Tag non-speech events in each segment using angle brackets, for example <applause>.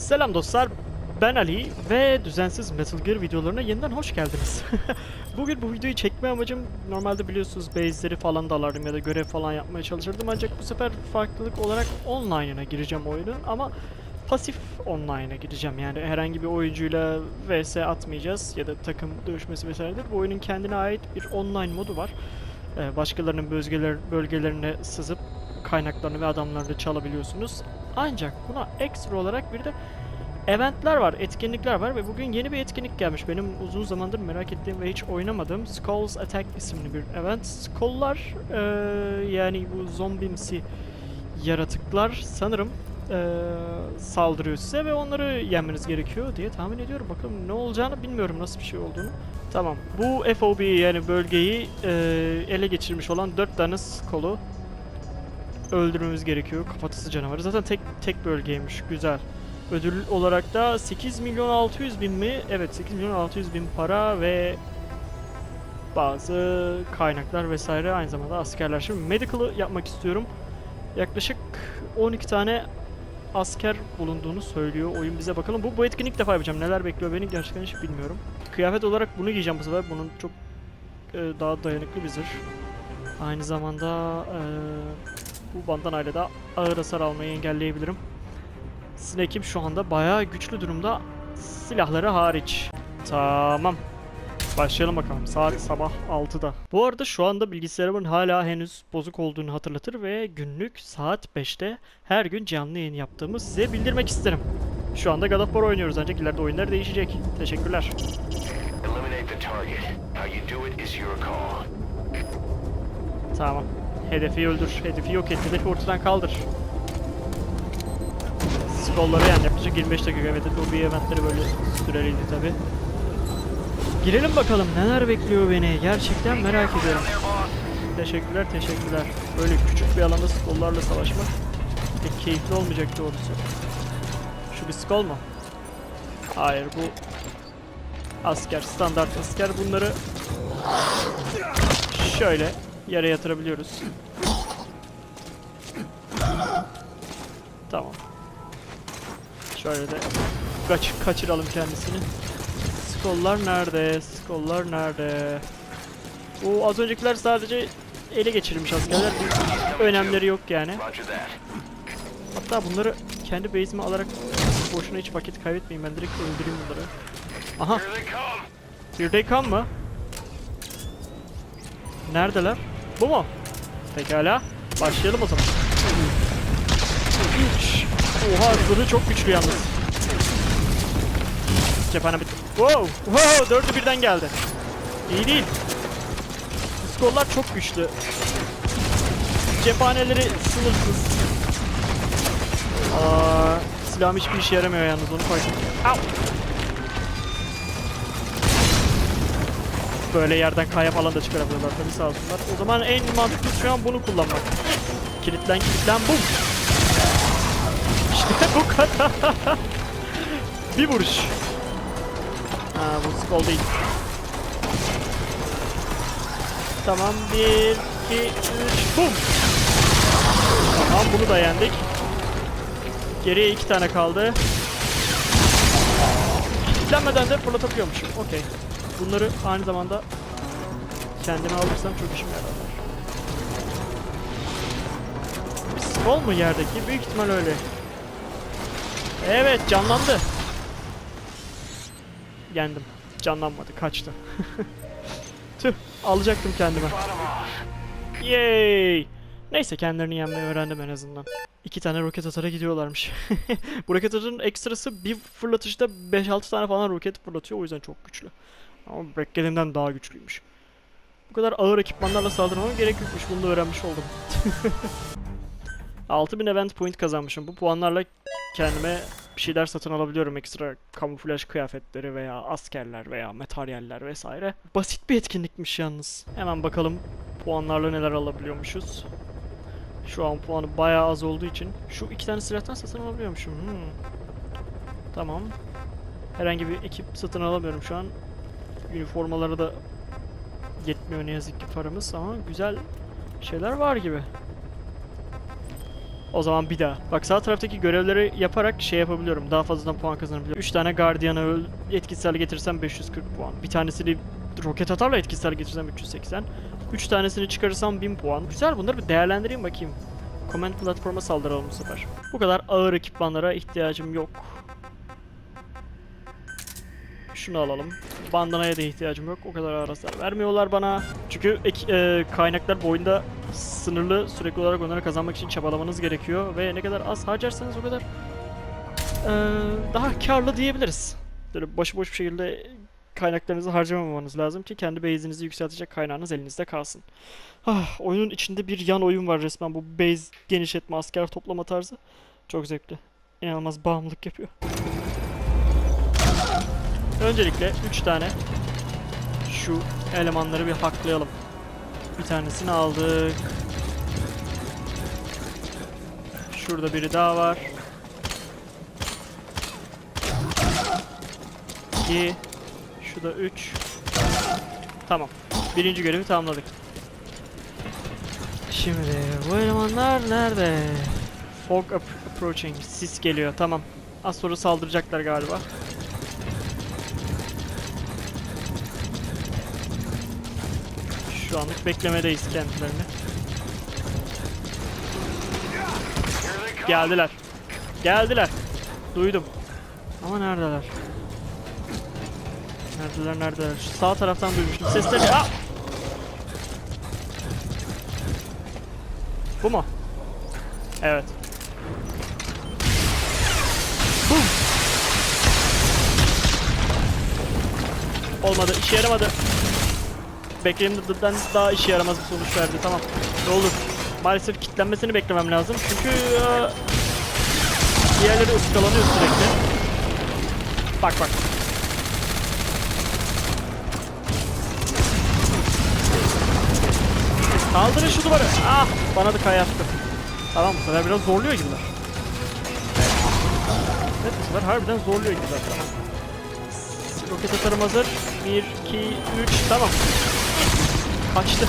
Selam dostlar, ben Ali ve düzensiz Metal Gear videolarına yeniden hoş geldiniz. <laughs> Bugün bu videoyu çekme amacım normalde biliyorsunuz base'leri falan dalardım ya da görev falan yapmaya çalışırdım ancak bu sefer farklılık olarak online'ına gireceğim oyunun ama pasif online'a gireceğim yani herhangi bir oyuncuyla vs atmayacağız ya da takım dövüşmesi vesairedir. Bu oyunun kendine ait bir online modu var. Ee, başkalarının bölgeler, bölgelerine sızıp kaynaklarını ve adamlarını çalabiliyorsunuz. Ancak buna ekstra olarak bir de eventler var, etkinlikler var ve bugün yeni bir etkinlik gelmiş. Benim uzun zamandır merak ettiğim ve hiç oynamadığım Skulls Attack isimli bir event. Skull'lar eee, yani bu zombimsi yaratıklar sanırım eee, saldırıyor size ve onları yenmeniz gerekiyor diye tahmin ediyorum. Bakalım ne olacağını bilmiyorum nasıl bir şey olduğunu. Tamam. Bu FOB yani bölgeyi eee, ele geçirmiş olan 4 tane Skull'u öldürmemiz gerekiyor. Kafatası canavarı. Zaten tek tek bölgeymiş. Güzel. Ödül olarak da 8 milyon 600 bin mi? Evet 8 milyon 600 bin para ve bazı kaynaklar vesaire aynı zamanda askerler. Şimdi medical'ı yapmak istiyorum. Yaklaşık 12 tane asker bulunduğunu söylüyor oyun bize bakalım. Bu, bu etkinlik defa yapacağım. Neler bekliyor beni gerçekten hiç bilmiyorum. Kıyafet olarak bunu giyeceğim bu sefer. Bunun çok e, daha dayanıklı bir zırh. Aynı zamanda e, bu bandanayla da ağır hasar almayı engelleyebilirim. Snake'im şu anda bayağı güçlü durumda. Silahları hariç. Tamam. Başlayalım bakalım. Saat sabah 6'da. Bu arada şu anda bilgisayarımın hala henüz bozuk olduğunu hatırlatır ve günlük saat 5'te her gün canlı yayın yaptığımı size bildirmek isterim. Şu anda God of War oynuyoruz ancak ileride oyunlar değişecek. Teşekkürler. Tamam. Hedefi öldür. Hedefi yok et. Hedefi ortadan kaldır. Skolları yani yaklaşık 25 dakika. Evet bu bir eventleri böyle süreliydi tabi. Girelim bakalım neler bekliyor beni. Gerçekten merak ediyorum. Teşekkürler teşekkürler. Böyle küçük bir alanda skollarla savaşmak pek keyifli olmayacak doğrusu. Şu bir skol mu? Hayır bu asker standart asker bunları şöyle yere yatırabiliyoruz. Tamam. Şöyle de kaç kaçıralım kendisini. Skollar nerede? Skollar nerede? O az öncekiler sadece ele geçirilmiş askerler. Bir önemleri yok yani. Hatta bunları kendi base'ime alarak boşuna hiç vakit kaybetmeyeyim. Ben direkt öldüreyim bunları. Aha. Here they come mı? Neredeler? Bu mu? Pekala. Başlayalım o zaman. Üç. Oha zırhı çok güçlü yalnız. Cephane bitti. Wow! Wow! Dördü birden geldi. İyi değil. Skollar çok güçlü. Cephaneleri sınırsız. Aa, silahım hiçbir işe yaramıyor yalnız onu fark ettim. Böyle yerden kaya falan da çıkarabiliyorlar tabii sağ olsunlar. O zaman en mantıklı şu an bunu kullanmak. Kilitlen kilitlen bum. İşte <laughs> bu kadar. <laughs> Bir vuruş. Ha bu skull değil. Tamam bir, iki, üç, bum. Tamam bunu da yendik. Geriye iki tane kaldı. Kilitlenmeden de fırlatabiliyormuşum. Okey. Bunları aynı zamanda kendime alırsam çok işime. Bir scroll mu yerdeki? Büyük ihtimal öyle. Evet canlandı. Yendim. Canlanmadı. Kaçtı. <laughs> Tüh. Alacaktım kendime. Yay! Neyse kendilerini yenmeyi öğrendim en azından. İki tane roket atara gidiyorlarmış. <laughs> Bu roket atarın ekstrası bir fırlatışta 5-6 tane falan roket fırlatıyor o yüzden çok güçlü. Ama beklediğimden daha güçlüymüş. Bu kadar ağır ekipmanlarla saldırmama gerek yokmuş bunu da öğrenmiş oldum. <laughs> 6000 event point kazanmışım. Bu puanlarla kendime bir şeyler satın alabiliyorum. Ekstra kamuflaj kıyafetleri veya askerler veya materyaller vesaire. Basit bir etkinlikmiş yalnız. Hemen bakalım puanlarla neler alabiliyormuşuz. Şu an puanı bayağı az olduğu için şu iki tane silahtan satın alabiliyormuşum. Hmm. Tamam. Herhangi bir ekip satın alamıyorum şu an. Üniformaları da yetmiyor ne yazık ki paramız ama güzel şeyler var gibi. O zaman bir daha. Bak sağ taraftaki görevleri yaparak şey yapabiliyorum. Daha fazladan puan kazanabiliyorum. 3 tane gardiyanı öl- etkisiz getirsem 540 puan. Bir tanesini roket atarla etkisiz getirsem 380. 3 tanesini çıkarırsam 1000 puan. Güzel bunları bir değerlendireyim bakayım. Command platforma saldıralım bu sefer. Bu kadar ağır ekipmanlara ihtiyacım yok. Şunu alalım. Bandanaya da ihtiyacım yok. O kadar ağır hasar vermiyorlar bana. Çünkü ek- e, kaynaklar boyunda sınırlı sürekli olarak onları kazanmak için çabalamanız gerekiyor. Ve ne kadar az harcarsanız o kadar e, daha karlı diyebiliriz. Böyle başıboş bir şekilde kaynaklarınızı harcamamanız lazım ki kendi base'inizi yükseltecek kaynağınız elinizde kalsın. Ah, oyunun içinde bir yan oyun var resmen bu base genişletme asker toplama tarzı. Çok zevkli. İnanılmaz bağımlılık yapıyor. Öncelikle 3 tane şu elemanları bir haklayalım. Bir tanesini aldık. Şurada biri daha var. 2 Şu da 3 Tamam. Birinci görevi tamamladık. Şimdi bu elemanlar nerede? Fog ap- approaching. Sis geliyor. Tamam. Az sonra saldıracaklar galiba. Şu anlık beklemedeyiz kendilerini. Geldiler. Geldiler. Duydum. Ama neredeler? Neredeler neredeler? Şu sağ taraftan duymuştum. Sesleri... Aa! Bu mu? Evet. Bum! Olmadı. işe yaramadı. Beklediğimden daha işe yaramaz bir sonuç verdi. Tamam. Ne olur. Maalesef kitlenmesini beklemem lazım. Çünkü eee, diğerleri ıskalanıyor sürekli. Bak bak. Kaldırın şu duvarı. Ah bana da kayattı. Tamam bu sefer biraz zorluyor gibiler. Evet bu sefer harbiden zorluyor gibiler. Tamam. Roket atarım hazır. 1, 2, 3 tamam. Kaçtı.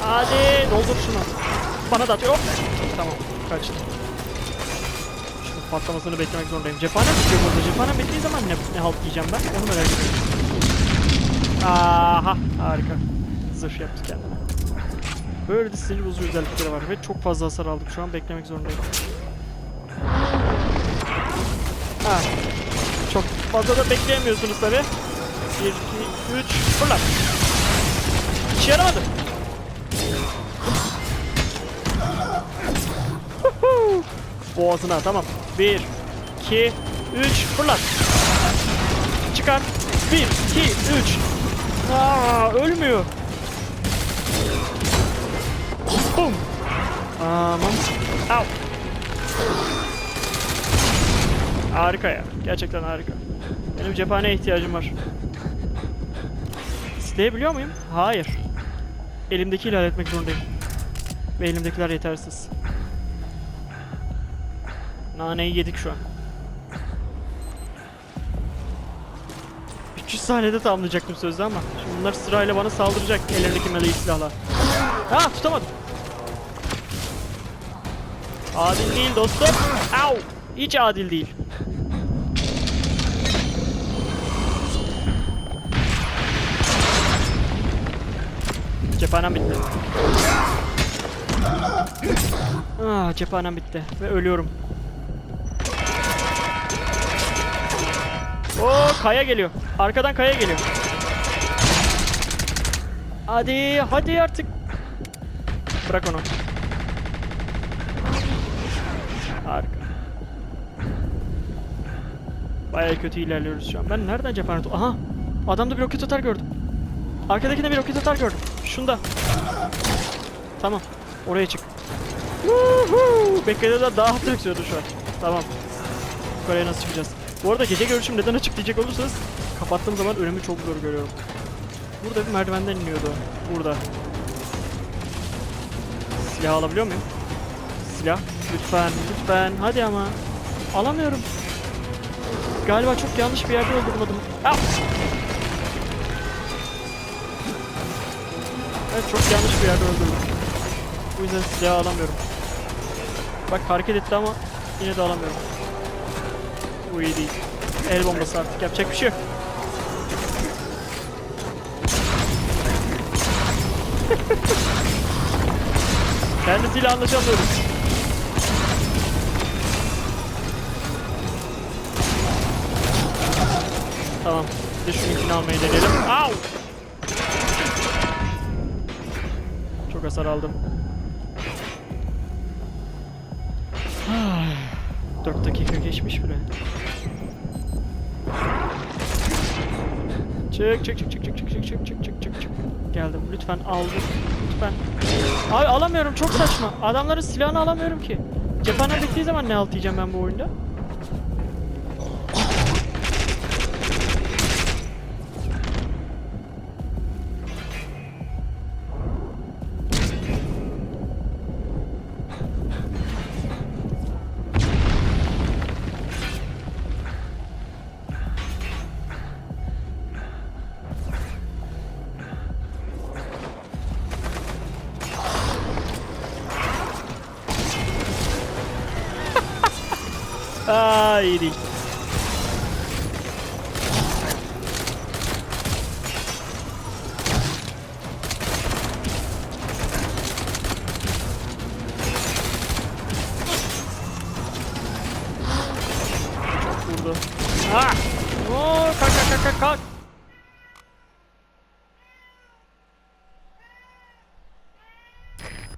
Hadi doldur şunu. Bana da atıyor. Hop. Tamam kaçtı. Şunun patlamasını beklemek zorundayım. Cephane tutuyor burada. Cephane bittiği zaman ne, ne halt yiyeceğim ben? Onu merak ediyorum. Aha harika. Zırh yaptı kendine. Böyle de sinir bozucu özellikleri var ve çok fazla hasar aldık. Şu an beklemek zorundayım. Ha. Çok fazla da bekleyemiyorsunuz tabi. 1, 2, 3, fırlat. İşe yaramadı. Boğazına tamam. 1, 2, 3, fırlat. Çıkar. 1, 2, 3. Aa, ölmüyor. Bum. Aman. Au. Harika ya. Gerçekten harika. Benim cephaneye ihtiyacım var. İsteyebiliyor muyum? Hayır. Elimdekiyle halletmek zorundayım. Ve elimdekiler yetersiz. Naneyi yedik şu an. 300 saniyede tamamlayacaktım sözde ama şimdi bunlar sırayla bana saldıracak ellerindeki meleği silahlar. Ha tutamadım. Adil değil dostum. Au! Hiç adil değil. Cephanem bitti. Ah cephanem bitti ve ölüyorum. Oo kaya geliyor. Arkadan kaya geliyor. Hadi hadi artık. Bırak onu. Harika. Bayağı kötü ilerliyoruz şu an. Ben nereden cephane Aha! Adamda bir roket atar gördüm. Arkadakinde bir roket atar gördüm. Şunda. Tamam. Oraya çık. Beklediğimden daha hızlı yükseliyordu şu an. Tamam. Yukarıya nasıl çıkacağız? Bu arada gece görüşüm neden açık diyecek olursanız kapattığım zaman önümü çok zor görüyorum. Burada bir merdivenden iniyordu. Burada. Silah alabiliyor muyum? Silah. Lütfen, lütfen. Hadi ama. Alamıyorum. Galiba çok yanlış bir yerde öldürmedim. Au! Evet çok yanlış bir yerde öldürdüm. Bu yüzden silahı alamıyorum. Bak hareket etti ama yine de alamıyorum. Bu iyi değil. El bombası artık yapacak bir şey yok. <laughs> Kendisiyle anlaşamıyoruz. Tamam. Bir de şununkini almayı deneyelim. Au! Hasar aldım. 4 dakika geçmiş bile. Çık çık çık çık çık çık çık çık çık çık çık çık. Geldim lütfen aldım. Lütfen. Ay alamıyorum çok saçma. Adamların silahını alamıyorum ki. Cephane bittiği zaman ne alt yiyeceğim ben bu oyunda? Ah, Edie.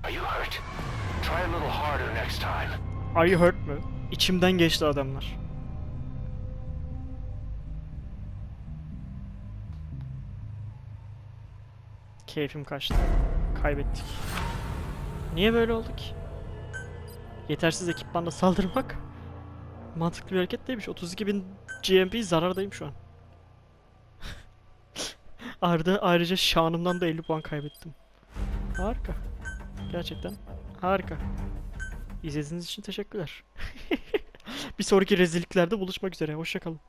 Are you hurt? Try a little harder next time. Are you hurt, man? İçimden geçti adamlar. Keyfim kaçtı. Kaybettik. Niye böyle oldu ki? Yetersiz ekipmanla saldırmak mantıklı bir hareket değilmiş. 32.000 GMP zarardayım şu an. <laughs> Arda ayrıca şanımdan da 50 puan kaybettim. Harika. Gerçekten harika. İzlediğiniz için teşekkürler. <laughs> bir sonraki rezilliklerde buluşmak üzere. Hoşçakalın.